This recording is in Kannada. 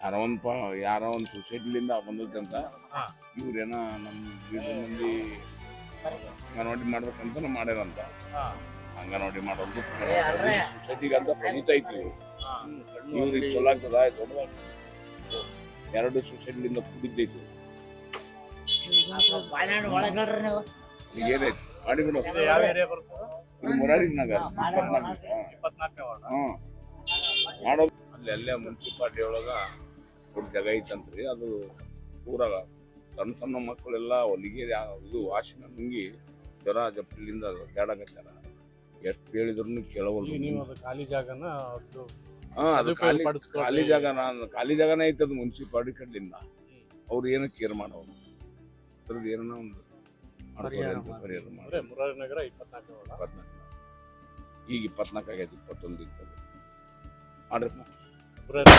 ಯಾರೋ ಒಂದು ಪ ಯಾರೋ ಒಂದು ಸೊಸೈಟಿಲಿಂದ ಬಂದೈತೆ ಅಂತ. ಹಾ. ಇವ್ರೇನ ಬೀದರ್ ಮಂದಿ ಅಂಗನವಾಡಿ ಮಾಡ್ಬೇಕಂತ ಮಾಡ್ಯಾರಂತ. ಅಂಗನವಾಡಿ ಮಾಡೋದು ಸೊಸೈಟಿಗೆ ಅಂತ ಪ್ರಣಿತ ಐತಿ. ಇವ್ರಿಗೆ ಚಲೋ ಆಗ್ತದ ದೊಡ್ಡ ಎರಡು ಸೊಸೈಟಿಲಿಂದ ಕೂಡಿದ್ದೈತಿ. ಏನೈತಿ ಏರಿಯಾ ಇದು ಮುರಾರಿ ನಗರ ಇಪ್ಪತ್ನಾಲ್ಕು. ಹ್ಮ್ ಮಾಡೋದು. ಅಲ್ಲಿ ಅಲ್ಲೇ ಮುನ್ಸಿಪಾಲ್ಟಿ ಒಳಗ ದೊಡ್ಡ ಜಾಗ ಐತಂತ್ರಿ. ಅದು ಊರಾಗ ಸಣ್ಣ ಸಣ್ಣ ಮಕ್ಕಳೆಲ್ಲ ಹೊಲಿಗೆ ಯಾ- ಇದು ವಾಸಿನ ನುಂಗಿ ಜ್ವರ ಜಪ್ಪಿಲಿಂದ ಅಡ್ಡಾಡಕತ್ತಾರ ಎಷ್ಟು ಹೇಳಿದ್ರು ಕೇಳವಲ್ರು ಈಗ ನೀವು ಅದು ಖಾಲಿ ಜಾಗನ ಅದು ಹಾ ಅದು ಖಾಲಿ ಪಡಿಸ್ಕೊಳ್ರಿ. ಖಾಲಿ ಜಾಗ ನಾನು ಖಾಲಿ ಜಾಗನೇ ಐತೆ ಅದು ಮುನ್ಸಿಪಾಲ್ಟಿ ಕಡೆಯಿಂದ ಅವ್ರು ಏನು ಕೇರ್ ಮಾಡೋರು ಅದ್ರದ್ದು ಏನೋ ಒಂದು ಮಾಡ್ಕೊಡಿ ಅಂತ ಪರಿಹಾರ ಪರಿಹಾರ ಅಂದ್ರೆ ಮಾಡಿ ಮುರಾರಿ ನಗರ ಇಪ್ಪತ್ನಾಲ್ಕನೇ ವಾರ್ಡ್ ಇಪ್ಪತ್ನಾಲ್ಕು. ಈಗ ಇಪ್ಪತ್ನಾಲ್ಕು ಆಗೈತೆ ಇಪ್ಪತ್ತೊಂದು ಇತ್ತು ಮಾಡ್ರಪ್ಪ ಮುರಾರಿ